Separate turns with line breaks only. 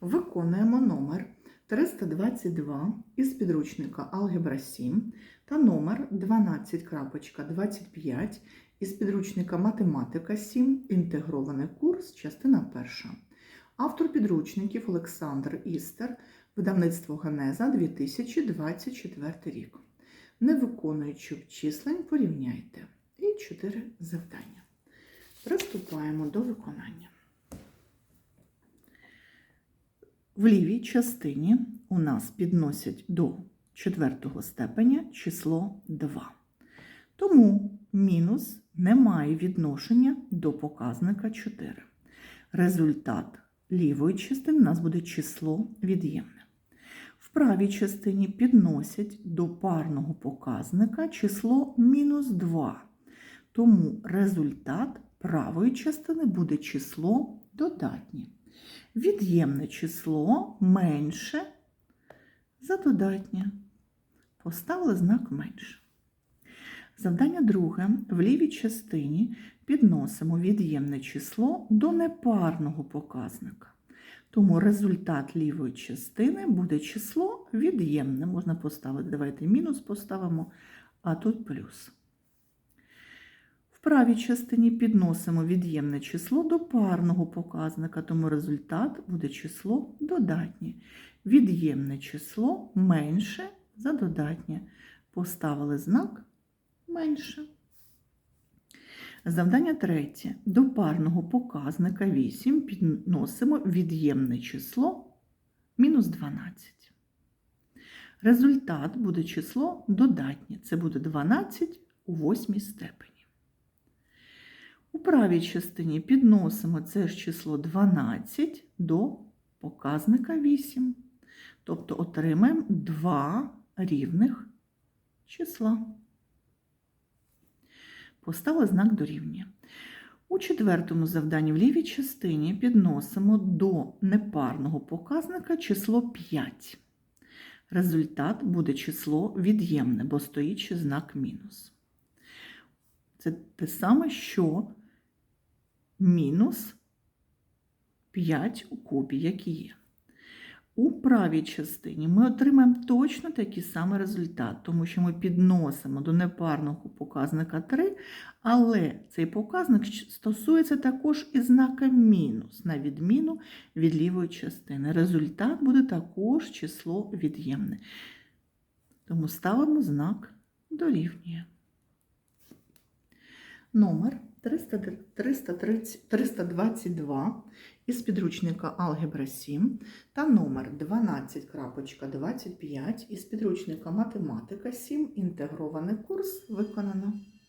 Виконуємо номер 322 із підручника Алгебра 7 та номер 12.25 із підручника Математика 7. Інтегрований курс, частина 1. Автор підручників Олександр Істер, видавництво Генеза 2024 рік. Не виконуючи обчислень, порівняйте. І 4 завдання. Приступаємо до виконання. В лівій частині у нас підносять до четвертого степеня число 2. Тому мінус не має відношення до показника 4. Результат лівої частини у нас буде число від'ємне. В правій частині підносять до парного показника число мінус 2. Тому результат правої частини буде число додатнє. Від'ємне число менше за додатнє. Поставили знак менше. Завдання друге. В лівій частині підносимо від'ємне число до непарного показника. Тому результат лівої частини буде число від'ємне. Можна поставити, давайте мінус поставимо, а тут плюс. Правій частині підносимо від'ємне число до парного показника, тому результат буде число додатнє. Від'ємне число менше за додатнє. Поставили знак менше. Завдання третє. До парного показника 8 підносимо від'ємне число мінус 12. Результат буде число додатнє. Це буде 12 у восьмій степені. У правій частині підносимо це ж число 12 до показника 8. Тобто отримаємо два рівних числа. Поставили знак дорівнює. У четвертому завданні в лівій частині підносимо до непарного показника число 5. Результат буде число від'ємне, бо стоїть ще знак мінус. Це те саме, що мінус 5 у кубі, як і є. У правій частині ми отримаємо точно такий самий результат, тому що ми підносимо до непарного показника 3, але цей показник стосується також і знака мінус, на відміну від лівої частини. Результат буде також число від'ємне. Тому ставимо знак дорівнює. Номер 330, 322 із підручника Алгебра 7 та номер 12.25 із підручника Математика 7. Інтегрований курс виконано.